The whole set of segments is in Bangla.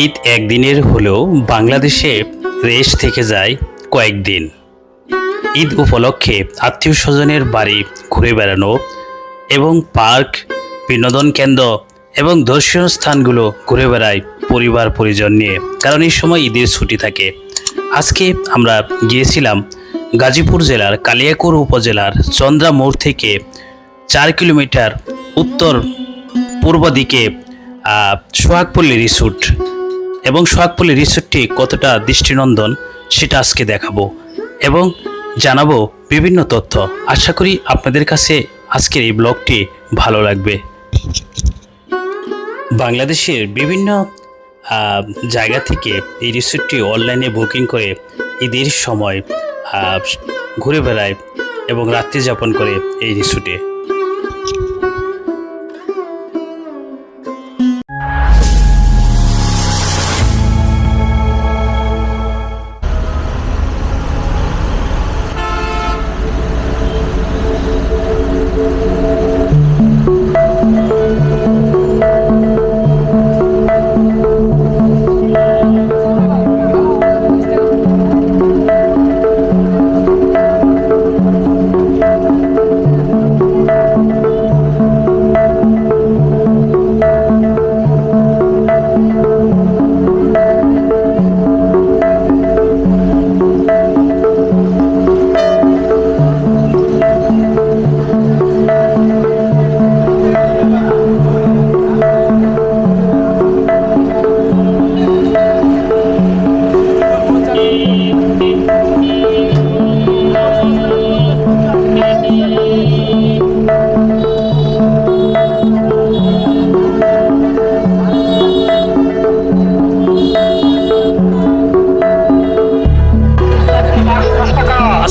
ঈদ একদিনের হলেও বাংলাদেশে রেশ থেকে যায় কয়েকদিন। ঈদ উপলক্ষে আত্মীয় স্বজনের বাড়ি ঘুরে বেড়ানো এবং পার্ক, বিনোদন কেন্দ্র এবং দর্শনীয় স্থানগুলো ঘুরে বেড়ায় পরিবার পরিজন নিয়ে, কারণ এই সময় ঈদের ছুটি থাকে। আজকে আমরা গিয়েছিলাম গাজীপুর জেলার কালিয়াকুর উপজেলার চন্দ্রা মোড় থেকে চার কিলোমিটার উত্তর পূর্ব দিকে সোহাগপল্লী রিসোর্ট। এবং সোহাগপল্লী রিসোর্টটি কতটা দৃষ্টিনন্দন, সেটা আজকে দেখাবো এবং জানাব বিভিন্ন তথ্য। আশা করি আপনাদের কাছে আজকের এই ব্লগটি ভালো লাগবে। বাংলাদেশের বিভিন্ন জায়গা থেকে এই রিসোর্টটি অনলাইনে বুকিং করে ঈদের সময় ঘুরে বেড়ায় এবং রাত্রি যাপন করে এই রিসোর্টে।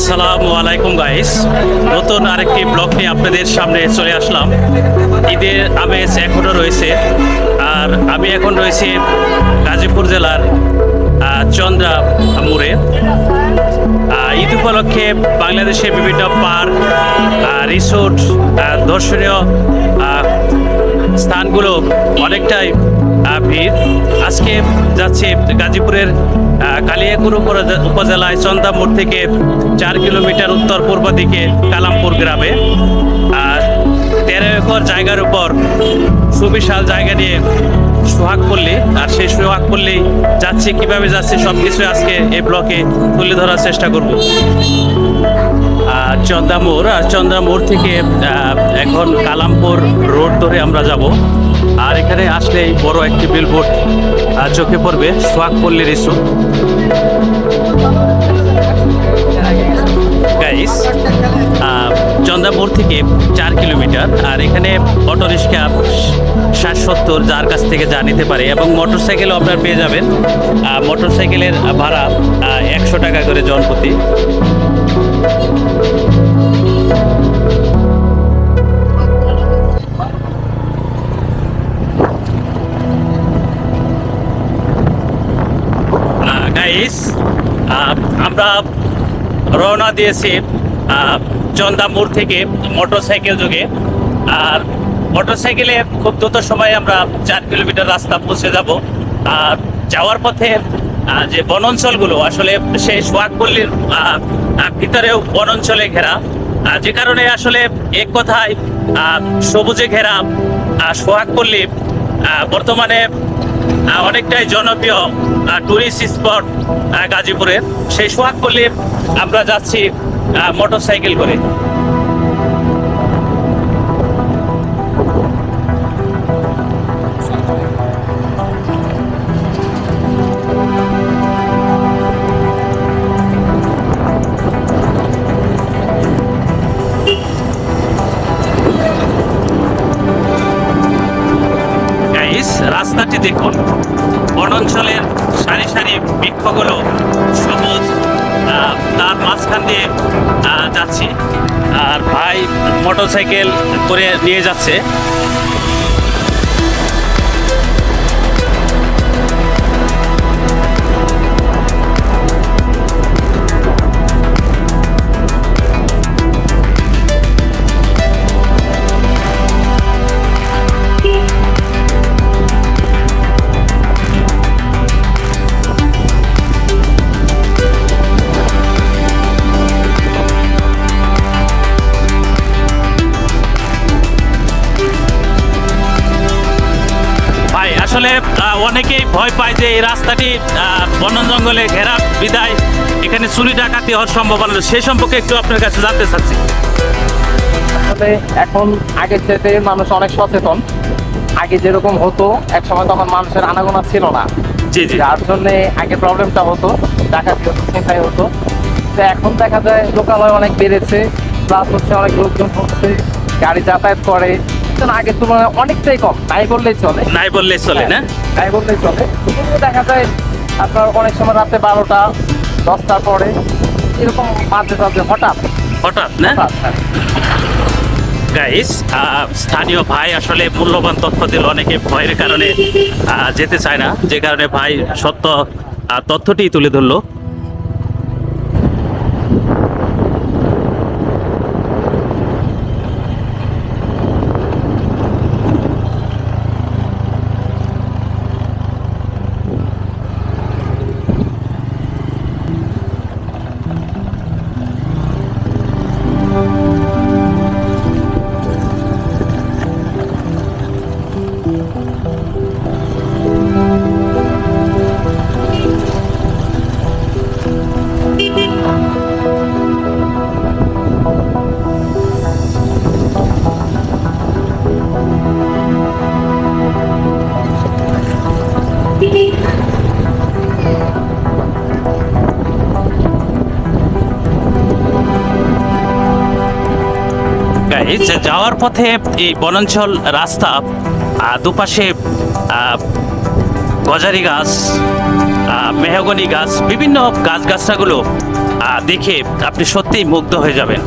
আসসালামু আলাইকুম গাইস নতুন আরেকটি ব্লগ নিয়ে আপনাদের সামনে চলে আসলাম। ঈদের আমেজ এখনও রয়েছে। আর আমি এখন রয়েছি গাজীপুর জেলার চন্দ্রা মোড়ে। ঈদ উপলক্ষে বাংলাদেশের বিভিন্ন পার্ক রিসোর্ট দর্শনীয় স্থানগুলো অনেকটাই ভিড় আজকে যাচ্ছি গাজীপুরের কালিয়াকুর উপজেলায় চন্দামোড় থেকে চার কিলোমিটার উত্তর পূর্ব দিকে কালামপুর গ্রামে। আর তেরো একর জায়গার উপর সুবিশাল জায়গা নিয়ে সোহাগ পল্লী। আর সেই সোহাগ পল্লী যাচ্ছি কীভাবে যাচ্ছি সব কিছু আজকে এই ব্লকে তুলে ধরার চেষ্টা করব। আহ, চন্দ্রামোড় আর চন্দ্রামোড় থেকে এখন কালামপুর রোড ধরে আমরা যাব। আর এখানে আসলেই বড় একটি বিলবোর্ড চোখে পড়বে সোহাগপল্লী রিসোর্ট গাইস চন্দ্রামোড় থেকে চার কিলোমিটার, আর এখানে অটো রিক্সা ষাট সত্তর যার কাছ থেকে যা নিতে পারে, এবং মোটর সাইকেলও আপনার পেয়ে যাবেন। মোটর সাইকেলের ভাড়া একশো টাকা করে জনপ্রতি। গাইস আমরা রওনা দিয়েছি চন্দামুর থেকে মোটরসাইকেল যোগে। আর মোটরসাইকেলে খুব দ্রুত সময়ে আমরা চার কিলোমিটার রাস্তা পৌঁছে যাব। আর যাওয়ার পথে যে বনাঞ্চলগুলো আসলে সেই আহ, ভিতরেও বনাঞ্চলে ঘেরা। যে কারণে আসলে এক কথায় সবুজে ঘেরা সোহাগপল্লী বর্তমানে অনেকটাই জনপ্রিয় টুরিস্ট স্পট গাজীপুরের। সেই করলে আমরা যাচ্ছি মোটরসাইকেল করে। নিয়ে যাচ্ছে। ভয় পায় যে এই রাস্তাটি বন জঙ্গলে ঘেরা বিদায় এখানে চুরি ডাকাতি হওয়ার সম্ভাবনা। সেই সম্পর্কে একটু আপনার কাছে জানতে চাচ্ছি। আসলে এখন আগের চাইতে মানুষ অনেক সচেতন। আগে যেরকম হতো এক সময় তখন মানুষের আনাগোনা ছিল না। জি জি। যার জন্য আগে প্রবলেমটা হতো ডাকাতি হতো চিন্তাই হতো। তো এখন দেখা যায় লোকালয় অনেক বেড়েছে প্লাস হচ্ছে অনেক লোকজন হচ্ছে গাড়ি যাতায়াত করে। আগের তুলনায় অনেকটাই কম। তাই বললেই চলে। নাই বললেই চলে না? তাই বললেই চলে। দেখা যায় আপনার অনেক সময় রাতে বারোটা দশটার পরে এরকম মাঝে মাঝে হঠাৎ। হঠাৎ না? হ্যাঁ। গাইস স্থানীয় ভাই আসলে মূল্যবান তথ্য দিল। অনেকে ভয়ের কারণে যেতে চায় না। যে কারণে ভাই সত্য তথ্যটি তুলে ধরলো। পথে এই বনাঞ্চল রাস্তা দুপাশে গজারি গাছ মেহগনি গাছ, বিভিন্ন গাছ গাছরাগুলো দেখে আপনি সত্যিই মুগ্ধ হয়ে যাবেন।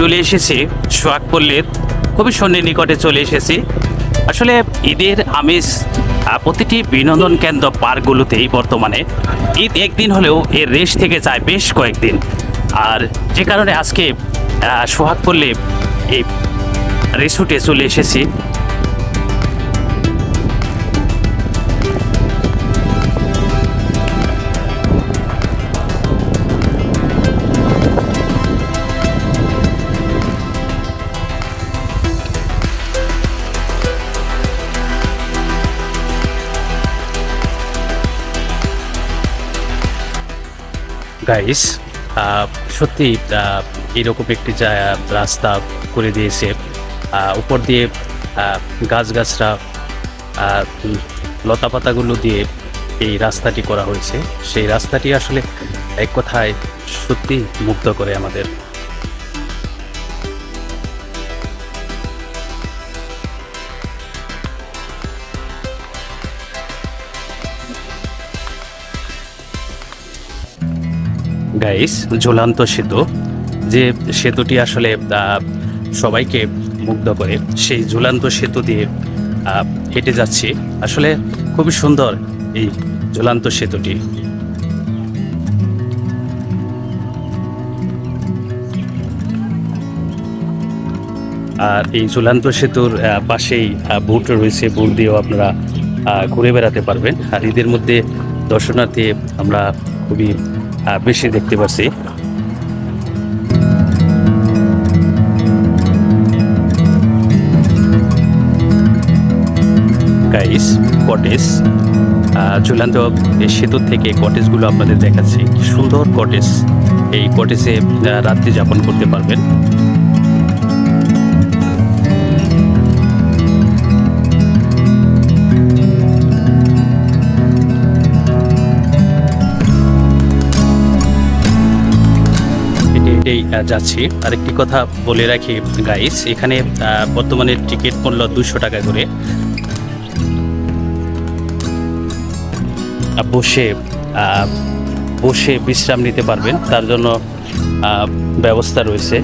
চলে এসেছি সোহাগপল্লীর খুবই সন্ধ্যের নিকটে চলে এসেছি। আসলে ঈদের আমেজ প্রতিটি বিনোদন কেন্দ্র পার্কগুলোতেই বর্তমানে ঈদ একদিন হলেও এর রেশ থেকে যায় বেশ কয়েকদিন। আর যে কারণে আজকে সোহাগ পল্লী এই রেসুটে চলে এসেছি। গাইস সত্যি এরকম একটি রাস্তা করে দিয়েছে। উপর দিয়ে গাছগাছরা লতা পাতাগুলো দিয়ে এই রাস্তাটি করা হয়েছে। সেই রাস্তাটি আসলে এক কথায় সত্যি মুগ্ধ করে আমাদের। গাইস, ঝুলান্ত সেতু, যে সেতুটি আসলে সবাইকে মুগ্ধ করে। সেই ঝুলান্ত সেতু দিয়ে হেঁটে যাচ্ছি। আসলে খুবই সুন্দর এই ঝুলান্ত সেতুটি। আর এই ঝুলান্ত সেতুর পাশেই বোট রয়েছে। বোট দিয়েও আপনারা ঘুরে বেড়াতে পারবেন। আর ঈদের মধ্যে দর্শনার্থী আমরা খুবই বেশি দেখতে পাচ্ছি গাইস কটেজ ঝুলান্ত সেতু থেকে কটেজগুলো আপনাদের দেখাচ্ছি। সুন্দর কটেজ এই কটেজে রাত্রি যাপন করতে পারবেন। যাচ্ছি। আরেকটি কথা বলে রাখি গাইস এখানে বর্তমানে টিকিট মূল্য দুশো টাকা করে। বসে বসে বিশ্রাম নিতে পারবেন, তার জন্য ব্যবস্থা রয়েছে।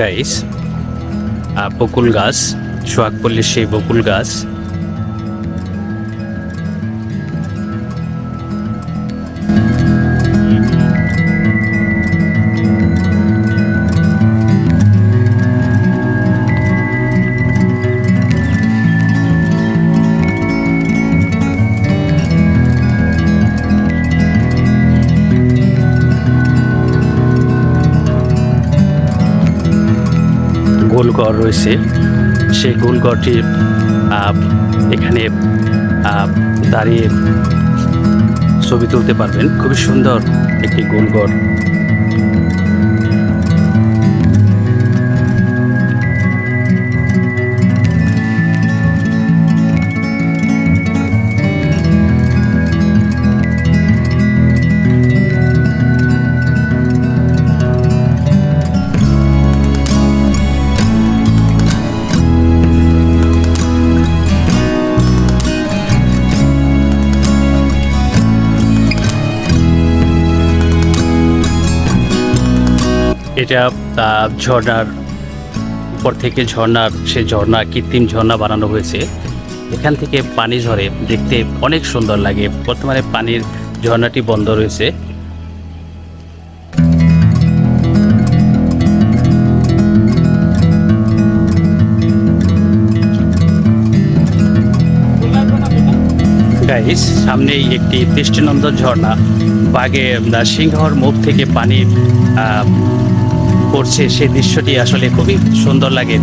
গাইস বকুল গাছ। সোহাগ পল্লীর সেই বকুল গাছ। গোলঘর রয়েছে। সেই আহ, এখানে দাঁড়িয়ে ছবি তুলতে পারবেন। খুবই সুন্দর একটি গোলঘর এটা আহ, ঝর্ণার উপর থেকে ঝর্ণার সে ঝর্ণা কৃত্রিম ঝর্ণা বানানো হয়েছে। এখান থেকে পানি ঝরে দেখতে অনেক সুন্দর লাগে। বর্তমানে পানির ঝর্ণাটি বন্ধ রয়েছে। গাইস সামনেই একটি দৃষ্টিনন্দন ঝর্ণা। বাঘে সিংহর মুখ থেকে পানি পড়ছে সেই দৃশ্যটি আসলে খুবই সুন্দর লাগে।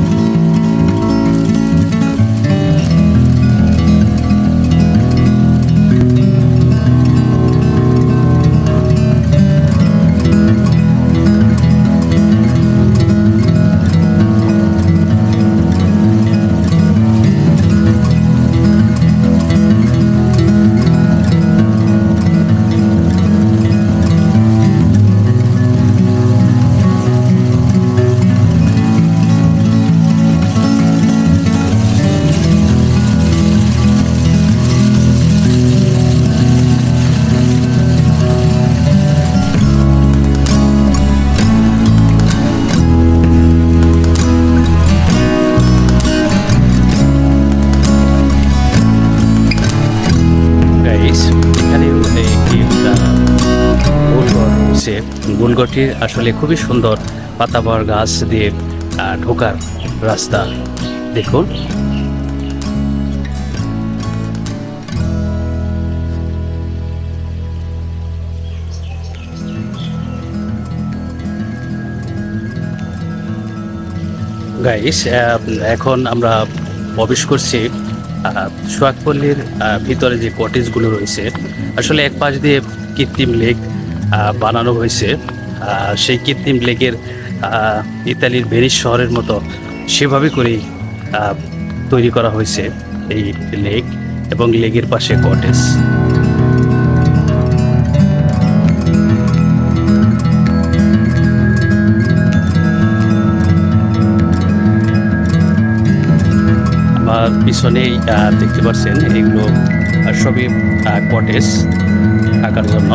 গোলঘরটির আসলে খুবই সুন্দর পাতাবর গাছ দিয়ে ঢোকার রাস্তা। দেখুন। গাইস এখন আমরা প্রবেশ করছি আহ, ভিতরে যে কটেজগুলো রয়েছে আসলে এক পাশ দিয়ে কৃত্রিম লেক বানানো হয়েছে। সেই কৃত্রিম লেকের ইতালির ভেনিস শহরের মতো সেভাবে করেই তৈরি করা হয়েছে এই লেক এবং লেকের পাশে কটেজ। আমার পিছনেই দেখতে পাচ্ছেন, এগুলো সবই কটেজ থাকার জন্য।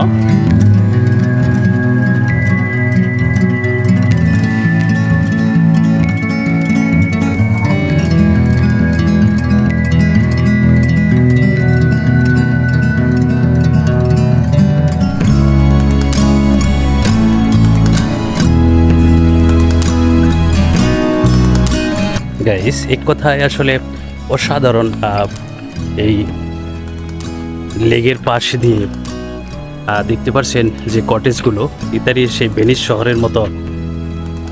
গাইস এক কথায় আসলে অসাধারণ এই লেগের পাশ দিয়ে দেখতে পাচ্ছেন যে কটেজগুলো ইত্যাদি সেই ভেনিস শহরের মতো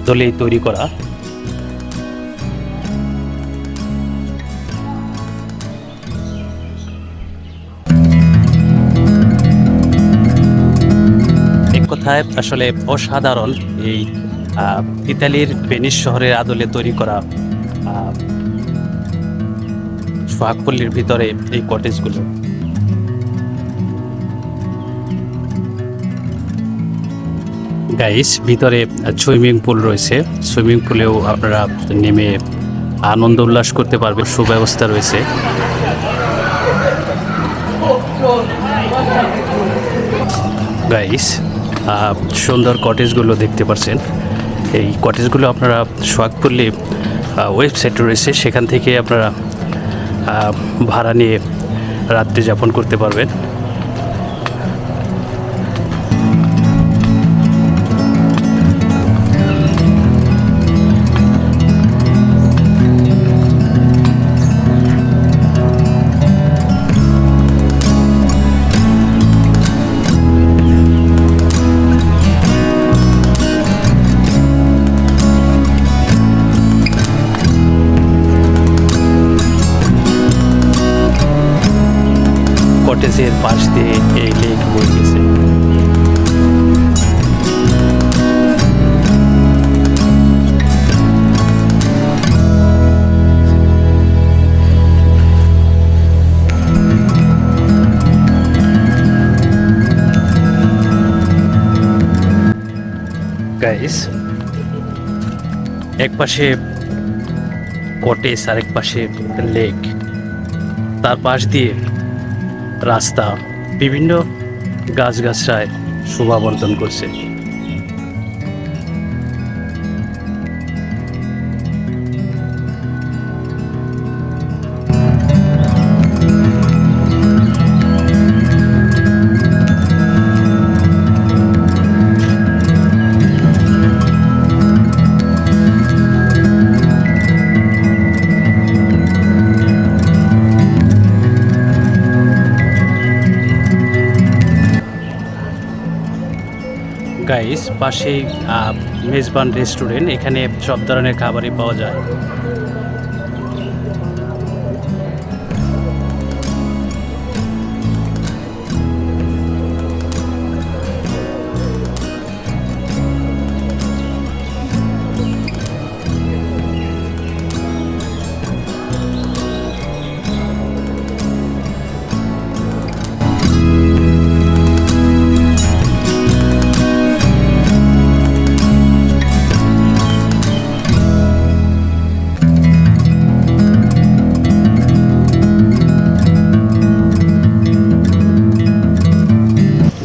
দলেই তৈরি করা। কথায় আসলে অসাধারণ এই ইতালির ভেনিস শহরের আদলে তৈরি করা সোহাগপল্লির ভিতরে এই কটেজগুলো গাইস ভিতরে সুইমিং পুল রয়েছে। সুইমিং পুলেও আপনারা নেমে আনন্দ উল্লাস করতে পারবেন, সুব্যবস্থা রয়েছে। গাইস সুন্দর কটেজগুলো দেখতে পাচ্ছেন এই কটেজগুলো আপনারা সোহাগপল্লী ওয়েবসাইট রয়েছে সেখান থেকে আপনারা ভাড়া নিয়ে রাত্রি যাপন করতে পারবেন। ব্রিজের পাশ দিয়ে এই লেক বয়ে গেছে গাইস এক পাশে কটেজ আর এক পাশে লেক। তার পাশ দিয়ে রাস্তা বিভিন্ন গাছগাছরায় শোভাবর্ধন করছে। গাইস পাশেই মেজবান রেস্টুরেন্ট এখানে সব ধরনের খাবারই পাওয়া যায়।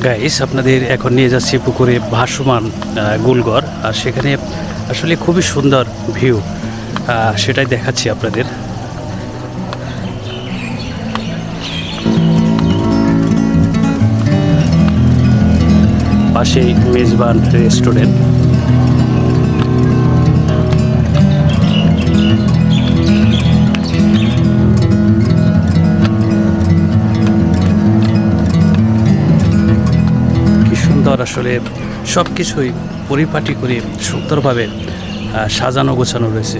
গাইস আপনাদের এখন নিয়ে যাচ্ছি পুকুরে ভাসমান গুলগড় আর সেখানে আসলে খুবই সুন্দর ভিউ সেটাই দেখাচ্ছি আপনাদের। পাশেই মেজবান রেস্টুরেন্ট সুন্দর আসলে সব কিছুই পরিপাটি করে সুন্দরভাবে সাজানো গোছানো রয়েছে।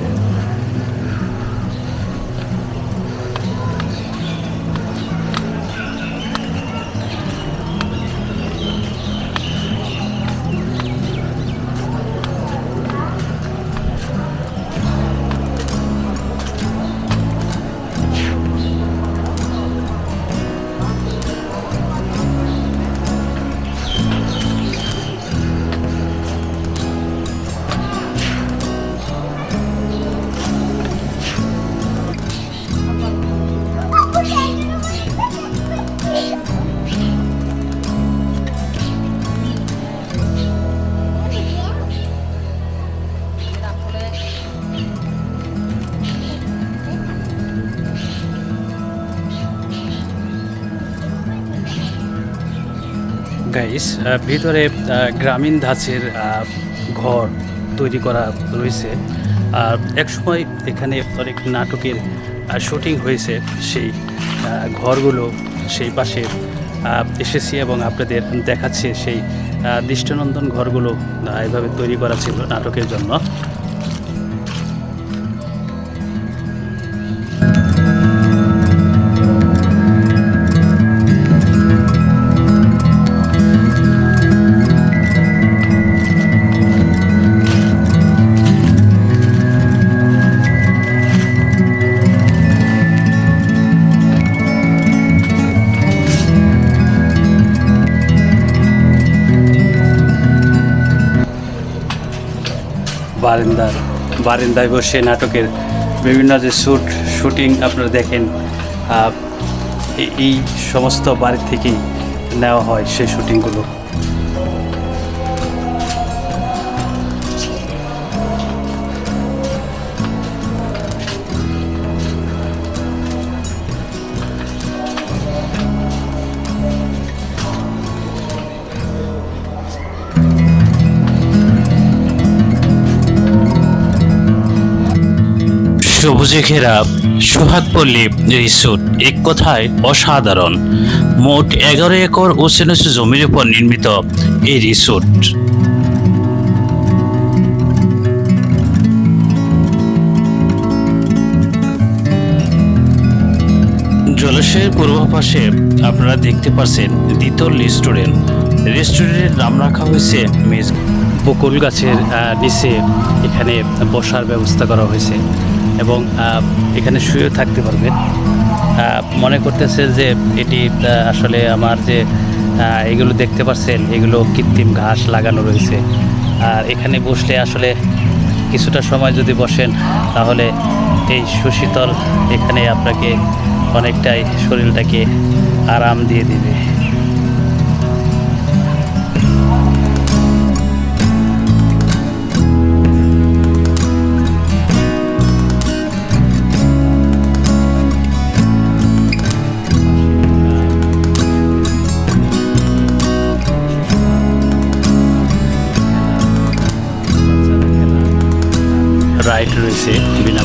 গাইস ভিতরে গ্রামীণ ধাঁচের ঘর তৈরি করা রয়েছে। আর একসময় এখানে অনেক নাটকের শুটিং হয়েছে। সেই ঘরগুলো সেই পাশে এসেছি এবং আপনাদের দেখাচ্ছে সেই দৃষ্টিনন্দন ঘরগুলো এভাবে তৈরি করা ছিল নাটকের জন্য। বারান্দার, বারান্দায় বসে নাটকের বিভিন্ন যে শ্যুট শুটিং আপনারা দেখেন এই- সমস্ত বাড়ি থেকেই নেওয়া হয় সেই শুটিংগুলো। সবুজে ঘেরা সোহাগপল্লী রিসোর্ট এক কথায় অসাধারণ। মোট এগারো একর উঁচু জমির উপর নির্মিত এই রিসোর্ট। জলাশয়ের পূর্ব পাশে আপনারা দেখতে পাচ্ছেন দ্বিতল রেস্টুরেন্ট। রেস্টুরেন্টের নাম রাখা হয়েছে মেজ বকুল গাছের নিচে এখানে বসার ব্যবস্থা করা হয়েছে। এবং এখানে শুয়ে থাকতে পারবেন। মনে করতেছে যে এটি আসলে আমার যে এগুলো দেখতে পাচ্ছেন এগুলো কৃত্রিম ঘাস লাগানো রয়েছে। আর এখানে বসলে আসলে কিছুটা সময় যদি বসেন, তাহলে এই সুশীতল এখানে আপনাকে অনেকটাই শরীরটাকে আরাম দিয়ে দিবে। congratulated